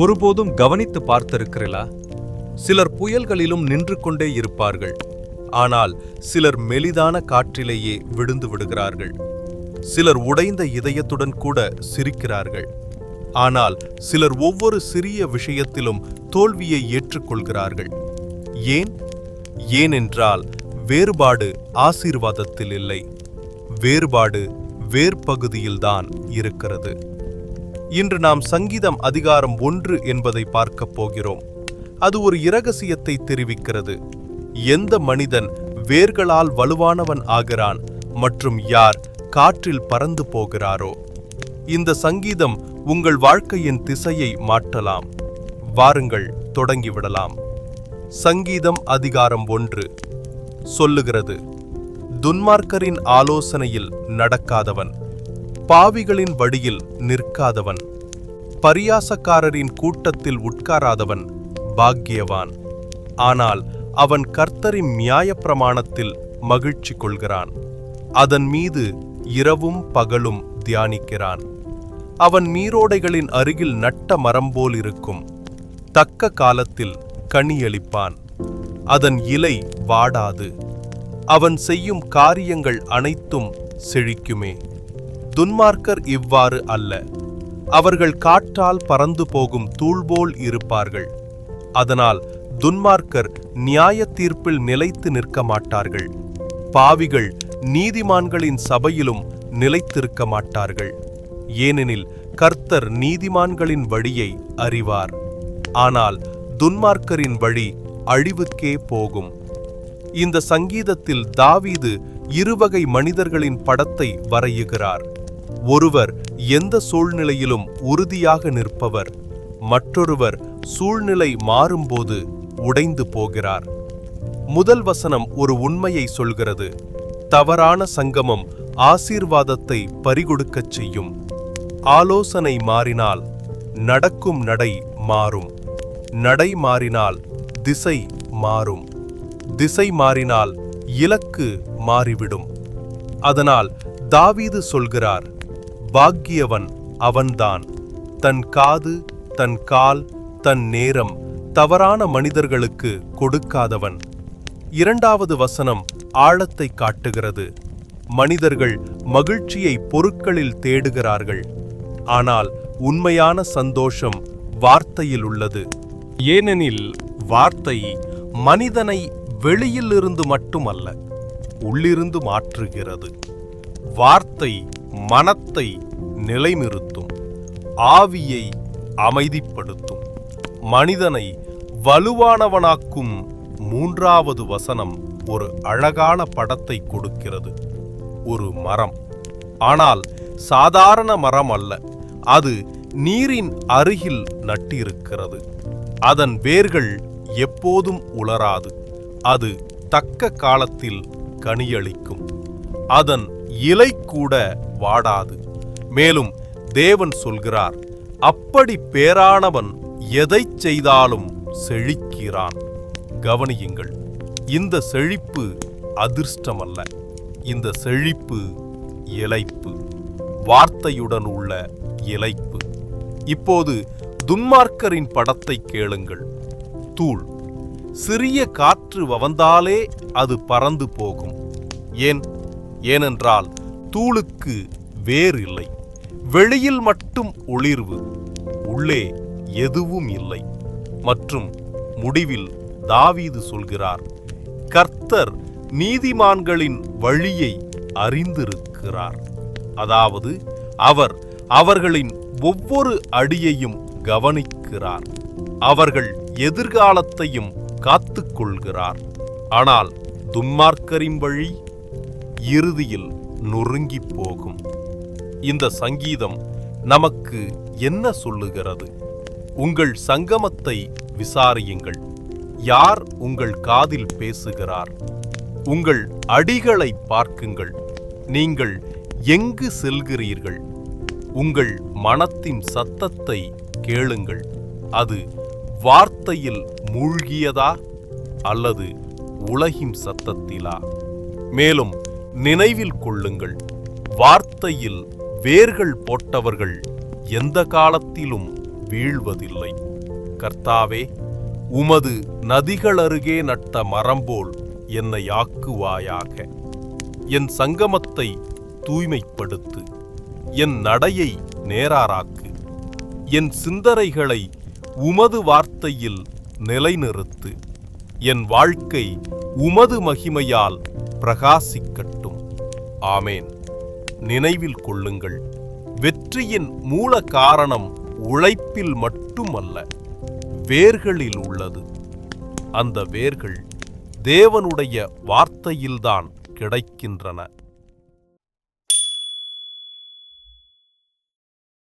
ஒருபோதும் கவனித்து பார்த்திருக்கிறீர்களா? சிலர் புயல்களிலும் நின்று கொண்டே இருப்பார்கள். ஆனால் சிலர் மெலிதான காற்றிலேயே விழுந்து விடுகிறார்கள். சிலர் உடைந்த இதயத்துடன் கூட சிரிக்கிறார்கள். ஆனால் சிலர் ஒவ்வொரு சிறிய விஷயத்திலும் தோல்வியை ஏற்றுக்கொள்கிறார்கள். ஏன்? ஏனென்றால் வேறுபாடு ஆசீர்வாதத்தில் இல்லை வேறுபாடு வேர்பகுதியில்தான் இருக்கிறது. இன்று நாம் சங்கீதம் அதிகாரம் ஒன்று என்பதை பார்க்கப் போகிறோம். அது ஒரு இரகசியத்தை தெரிவிக்கிறது. எந்த மனிதன் வேர்களால் வலுவானவன் ஆகிறான் மற்றும் யார் காற்றில் பறந்து போகிறாரோ? இந்த சங்கீதம் உங்கள் வாழ்க்கையின் திசையை மாற்றலாம். வாருங்கள் தொடங்கிவிடலாம் சங்கீதம் அதிகாரம் ஒன்று. சொல்லுகிறது துன்மார்க்கரின் ஆலோசனையில் நடக்காதவன் பாவிகளின் வழியில் நிற்காதவன் பரியாசக்காரரின் கூட்டத்தில் உட்காராதவன் பாக்கியவான். ஆனால் அவன் கர்த்தரின் நியாயப்பிரமாணத்தில் மகிழ்ச்சி கொள்கிறான். அதன் மீது இரவும் பகலும் தியானிக்கிறான். அவன் நீரோடைகளின் அருகில் நட்ட மரம் போல் இருக்கும். தக்க காலத்தில் கனியளிப்பான் அதன் இலை வாடாது. அவன் செய்யும் காரியங்கள் அனைத்தும் செழிக்குமே. துன்மார்க்கர் இவ்வாறு அல்ல. அவர்கள் காற்றால் பறந்து போகும் தூள்போல் இருப்பார்கள். அதனால் துன்மார்க்கர் நியாய தீர்ப்பில் நிலைத்து நிற்க மாட்டார்கள். பாவிகள் நீதிமான்களின் சபையிலும் நிலைத்திருக்க மாட்டார்கள். ஏனெனில் கர்த்தர் நீதிமான்களின் வழியை அறிவார். ஆனால் துன்மார்க்கரின் வழி அழிவுக்கே போகும். இந்த சங்கீதத்தில் தாவீது இருவகை மனிதர்களின் படத்தை வரையுகிறார். ஒருவர் எந்த சூழ்நிலையிலும் உறுதியாக நிற்பவர் மற்றொருவர் சூழ்நிலை மாறும்போது உடைந்து போகிறார். முதல் வசனம் ஒரு உண்மையை சொல்கிறது. தவறான சங்கமம் ஆசீர்வாதத்தை பறிகொடுக்கச் செய்யும். ஆலோசனை மாறினால் நடக்கும் நடை மாறும். நடை மாறினால் திசை மாறும். திசை மாறினால் இலக்கு மாறிவிடும். அதனால் தாவீது சொல்கிறார் பாக்கியவன் அவன்தான். தன் காது தன் கால் தன் நேரம் தவறான மனிதர்களுக்கு கொடுக்காதவன். இரண்டாவது வசனம் ஆழத்தை காட்டுகிறது. மனிதர்கள் மகிழ்ச்சியை பொருட்களில் தேடுகிறார்கள். ஆனால் உண்மையான சந்தோஷம் வார்த்தையில் உள்ளது. ஏனெனில் வார்த்தை மனிதனை வெளியிலிருந்து மட்டுமல்ல உள்ளிருந்து மாற்றுகிறது. வார்த்தை மனத்தை நிலைநிறுத்தும் ஆவியை அமைதிப்படுத்தும். மனிதனை வலுவானவனாக்கும் மூன்றாவது வசனம் ஒரு அழகான படத்தை கொடுக்கிறது. ஒரு மரம். ஆனால் சாதாரண மரம் அல்ல. அது நீரின் அருகில் நட்டிருக்கிறது. அதன் வேர்கள் எப்போதும் உலராது. அது தக்க காலத்தில் கனியளிக்கும். அதன் இலை கூட வாடாது. மேலும் தேவன் சொல்கிறார் அப்படி பேரானவன் எதைச் செய்தாலும் செழிக்கிறான். கவனியுங்கள் இந்த செழிப்பு அதிர்ஷ்டமல்ல. இந்த செழிப்பு இலைப்பு வார்த்தையுடன் உள்ள இலைப்பு இப்போது துன்மார்க்கரின் படத்தை கேளுங்கள். தூள். சிறிய காற்று வவந்தாலே அது பறந்து போகும். ஏன்? ஏனென்றால் தூளுக்கு வேர் இல்லை வெளியில் மட்டும் ஒளிர்வு உள்ளே எதுவும் இல்லை. மற்றும் முடிவில் தாவீது சொல்கிறார் கர்த்தர் நீதிமான்களின் வழியை அறிந்திருக்கிறார். அதாவது அவர் அவர்களின் ஒவ்வொரு அடியையும் கவனிக்கிறார். அவர்கள் எதிர்காலத்தையும் காத்துக்கொள்கிறார். ஆனால் துன்மார்க்கரின் வழி இறுதியில் நொறுங்கிப் போகும் இந்த சங்கீதம் நமக்கு என்ன சொல்லுகிறது? உங்கள் சங்கமத்தை விசாரியுங்கள். யார் உங்கள் காதில் பேசுகிறார்? உங்கள் அடிகளை பார்க்குங்கள். நீங்கள் எங்கு செல்கிறீர்கள்? உங்கள் மனத்தின் சத்தத்தை கேளுங்கள். அது வார்த்தையில் மூழ்கியதா அல்லது உலகின் சத்தத்திலா? மேலும் நினைவில் கொள்ளுங்கள். வார்த்தையில் வேர்கள் போட்டவர்கள் எந்த காலத்திலும் வீழ்வதில்லை. கர்த்தாவே உமது நதிகள் அருகே நட்ட மரம்போல் என்னை ஆக்குவாயாக. என் சங்கமத்தை தூய்மைப்படுத்து. என் நடையை நேராராக்கு. என் சிந்தனைகளை உமது வார்த்தையில் நிலைநிறுத்து. என் வாழ்க்கை உமது மகிமையால் பிரகாசிக்கட்டும். ஆமேன். நினைவில் கொள்ளுங்கள் வெற்றியின் மூல காரணம் உழைப்பில் மட்டுமல்ல வேர்களில் உள்ளது. அந்த வேர்கள் தேவனுடைய வார்த்தையில்தான் கிடைக்கின்றன.